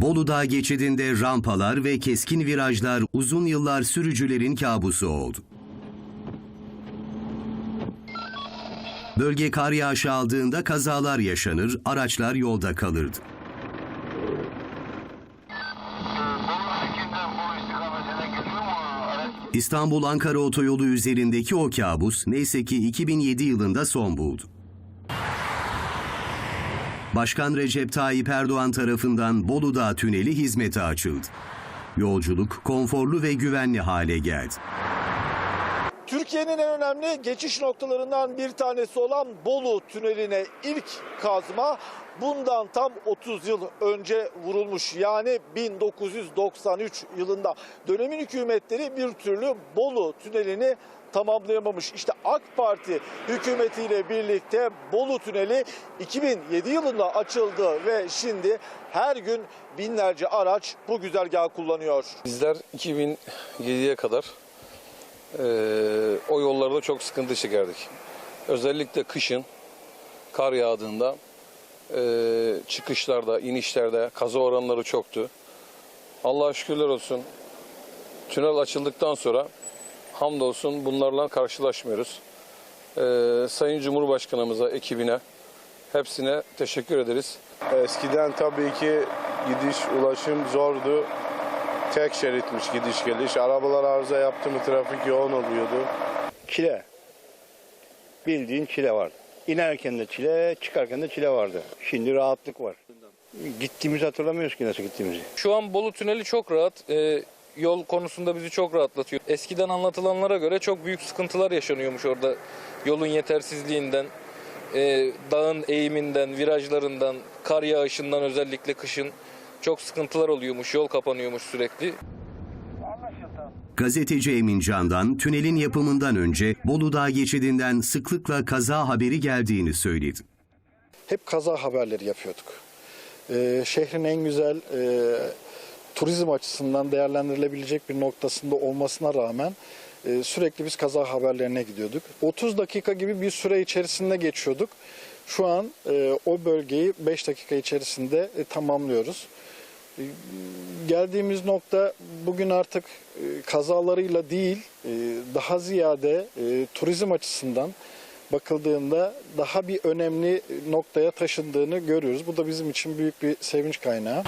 Bolu Dağı geçidinde rampalar ve keskin virajlar uzun yıllar sürücülerin kabusu oldu. Bölge kar yağışı aldığında kazalar yaşanır, araçlar yolda kalırdı. İstanbul-Ankara otoyolu üzerindeki o kabus neyse ki 2007 yılında son buldu. Başkan Recep Tayyip Erdoğan tarafından Bolu Dağı Tüneli hizmete açıldı. Yolculuk konforlu ve güvenli hale geldi. Türkiye'nin en önemli geçiş noktalarından bir tanesi olan Bolu Tüneli'ne ilk kazma bundan tam 30 yıl önce vurulmuş. Yani 1993 yılında dönemin hükümetleri bir türlü Bolu Tüneli'ni tamamlayamamış. İşte AK Parti hükümetiyle birlikte Bolu Tüneli 2007 yılında açıldı ve şimdi her gün binlerce araç bu güzergahı kullanıyor. Bizler 2007'ye kadar eee, o yollarda çok sıkıntı çekerdik. Özellikle kışın kar yağdığında eee, çıkışlarda, inişlerde kaza oranları çoktu. Allah'a şükürler olsun. Tünel açıldıktan sonra hamdolsun bunlarla karşılaşmıyoruz. Eee, Sayın Cumhurbaşkanımıza, ekibine hepsine teşekkür ederiz. Eskiden tabii ki gidiş ulaşım zordu. Tek şeritmiş gidiş geliş. Arabalar arıza yaptı mı trafik yoğun oluyordu. Çile. Bildiğin çile vardı. İnerken de çile, çıkarken de çile vardı. Şimdi rahatlık var. Gittiğimizi hatırlamıyoruz ki nasıl gittiğimizi. Şu an Bolu Tüneli çok rahat. Ee, yol konusunda bizi çok rahatlatıyor. Eskiden anlatılanlara göre çok büyük sıkıntılar yaşanıyormuş orada. Yolun yetersizliğinden, e, dağın eğiminden, virajlarından, kar yağışından özellikle kışın çok sıkıntılar oluyormuş. Yol kapanıyormuş sürekli. Gazeteci Emin Can'dan tünelin yapımından önce Bolu Dağı geçidinden sıklıkla kaza haberi geldiğini söyledi. hep kaza haberleri yapıyorduk. Ee, şehrin en güzel e, turizm açısından değerlendirilebilecek bir noktasında olmasına rağmen e, sürekli biz kaza haberlerine gidiyorduk. 30 dakika gibi bir süre içerisinde geçiyorduk. Şu an e, o bölgeyi 5 dakika içerisinde e, tamamlıyoruz. E, geldiğimiz nokta bugün artık e, kazalarıyla değil e, daha ziyade e, turizm açısından bakıldığında daha bir önemli noktaya taşındığını görüyoruz. Bu da bizim için büyük bir sevinç kaynağı.